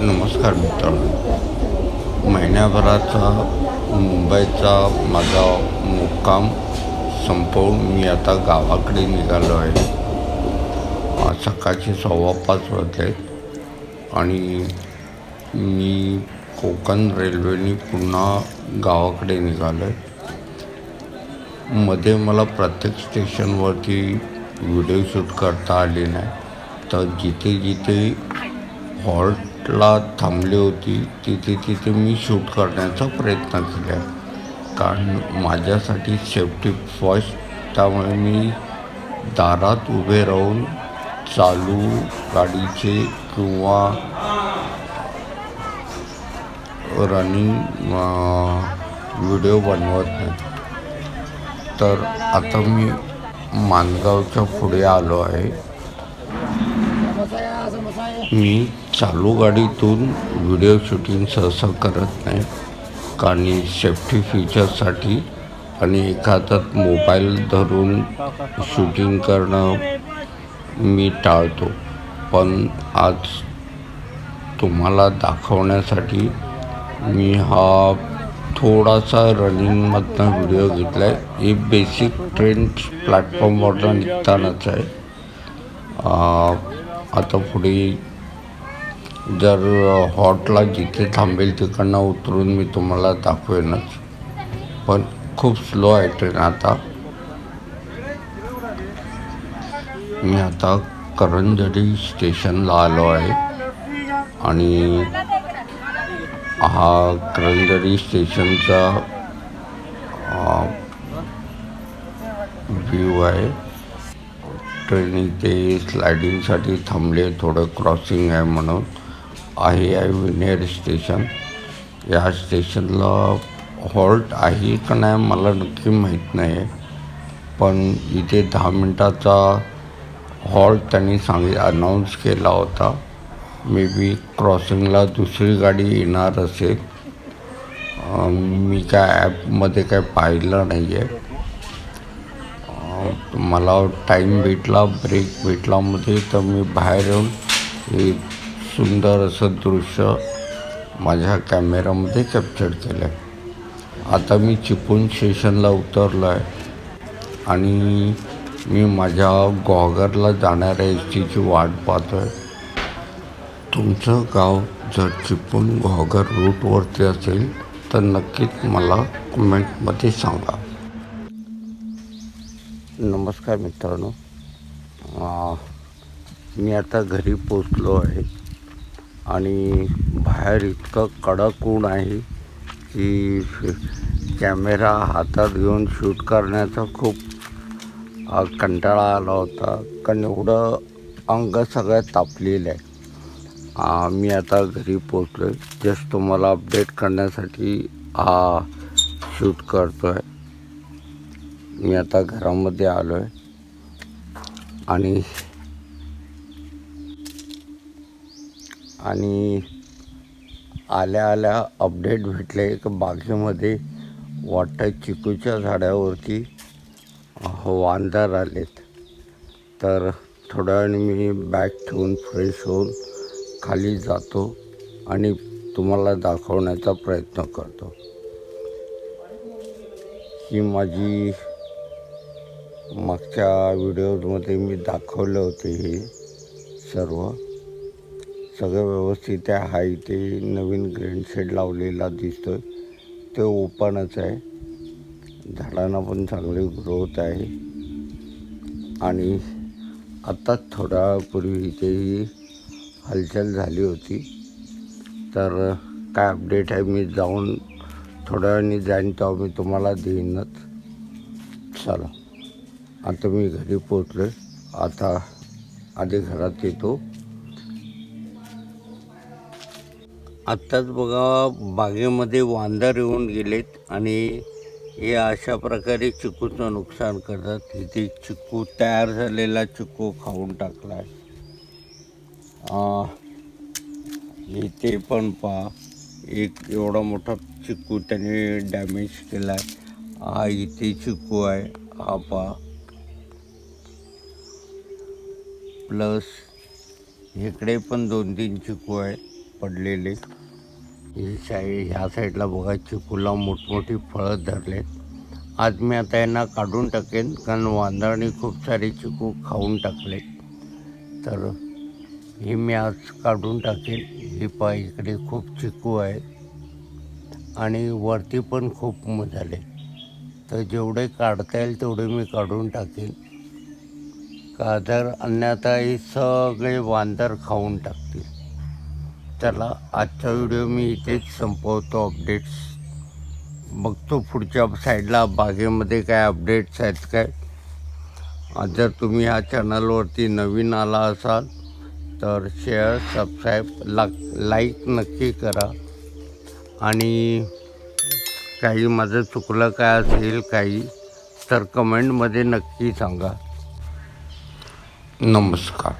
नमस्कार मित्रांनो. महिन्याभराचा मुंबईचा माझा मुक्काम संपवून मी आता गावाकडे निघालो आहे. सकाळचे सव्वा पाच वाजले आणि मी कोकण रेल्वेने पुन्हा गावाकडे निघालो आहे. मध्ये मला प्रत्येक स्टेशनवरती व्हिडिओ शूट करता आले नाही. तर जिथे जिथे हॉल्ट ला थांबली होती तिथे तिथे मी शूट करण्याचा प्रयत्न केला. कारण माझ्यासाठी सेफ्टी फर्स्ट त्यामुळे मी दारात उभे राहून चालू गाडीचे किंवा रनिंग व्हिडिओ बनवत नाही. तर आता मी मानगावच्या पुढे आलो आहे. मी चालू गाडीतून व्हिडिओ शूटिंग सहसा करत नाही. कारण सेफ्टी फीचरसाठी आणि एका हातात मोबाईल धरून शूटिंग करणं मी टाळतो. पण आज तुम्हाला दाखवण्यासाठी मी हा थोडासा रनिंगमधनं व्हिडिओ घेतला आहे हे बेसिक ट्रेन प्लॅटफॉर्मवरनं निघतानाच आहे. आता पुढे जर हॉटला जिथे थांबेल तिकडनं उतरून मी तुम्हाला दाखवेनच. पण खूप स्लो आहे ट्रेन आता. मी आता करंजडी स्टेशनला आलो आहे. आणि हा करंजडी स्टेशनचा व्ह्यू आहे. ट्रेन इथे स्लायडिंगसाठी थांबले थोडं क्रॉसिंग आहे म्हणून. आहे विनेर स्टेशन या स्टेशनला हॉल्ट आहे का नाही मला नक्की माहीत नाही. पण इथे दहा मिनटाचा हॉल्ट त्यांनी सांगित अनाऊन्स केला होता. मे बी क्रॉसिंगला दुसरी गाडी येणार असेल. मी काय ॲपमध्ये काय पाहिलं नाही आहे मला टाईम भेटला ब्रेक भेटलामध्ये तर मी बाहेर येऊन सुंदर असं दृश्य माझ्या कॅमेरामध्ये कॅप्चर केलं आहे आता मी चिपळूण स्टेशनला उतरलो आहे आणि मी माझ्या गॉगरला जाणाऱ्या एस टीची वाट पाहतो आहे तुमचं गाव जर चिपळूण गॉगर रूटवरती असेल तर नक्कीच मला कमेंटमध्ये सांगा. नमस्कार मित्रांनो. मी आता घरी पोचलो आहे. आणि बाहेर इतकं कडक ऊन आहे की कॅमेरा हातात घेऊन शूट करण्याचा खूप कंटाळा आला होता. कारण एवढं अंग सगळं तापलेलं आहे. मी आता घरी पोचलो आहे जस्ट तुम्हाला अपडेट करण्यासाठी हा शूट करतो आहे मी आता घरामध्ये आलो आहे आणि आणि आल्या आल्या अपडेट भेटले. की बागेमध्ये वाटतं चिकूच्या झाडावरती वांदर आलेत. तर थोड्या वेळाने मी बॅग ठेवून फ्रेश होऊन खाली जातो आणि तुम्हाला दाखवण्याचा प्रयत्न करतो. ही माझी मागच्या व्हिडिओमध्ये मी दाखवले होते हे सर्व. सगळं व्यवस्थित आहे. हा इथे नवीन ग्रेन शेड लावलेला दिसतो आहे ते ओपनच आहे. झाडांना पण चांगली ग्रोथ आहे. आणि आत्ताच थोडा पूर्वी इथेही हालचाल झाली होती. तर काय अपडेट आहे मी जाऊन थोड्या वेळाने जाईन तेव्हा मी तुम्हाला देईनच. चला. आता मी घरी पोचलो आता आधी घरात येतो. आत्ताच बघा बागेमध्ये वांदर येऊन गेलेत आणि हे अशा प्रकारे चिकूचं नुकसान करतात. इथे चिकू तयार झालेला चिकू खाऊन टाकला आहे. इथे पण पहा एक एवढा मोठा चिकू त्याने डॅमेज केला आहे. हा इथे चिकू आहे. हा पहा. प्लस इकडे पण दोन तीन चिकू आहे पडलेले. ही साई ह्या साईडला बघा चिकूला मोठमोठी फळं धरलेत. आज मी आता यांना काढून टाकेन कारण वांदळाने खूप सारे चिकू खाऊन टाकले तर हे मी आज काढून टाकेन. ही पा इकडे खूप चिकू आहेत. आणि वरती पण खूप झाले तर जेवढे काढता येईल तेवढे मी काढून टाकेन. का अन्यथा हे सगळे वांदर खाऊन टाकतील. चला आजचा व्हिडिओ मी इथेच संपवतो अपडेट्स बघतो पुढच्या साईडला बागेमध्ये काय अपडेट्स आहेत काय. जर तुम्ही ह्या चॅनलवरती नवीन आला असाल तर शेअर सबस्क्राईब ला लाईक नक्की करा. आणि काही माझं चुकलं काय असेल काही तर कमेंटमध्ये नक्की सांगा. नमस्कार.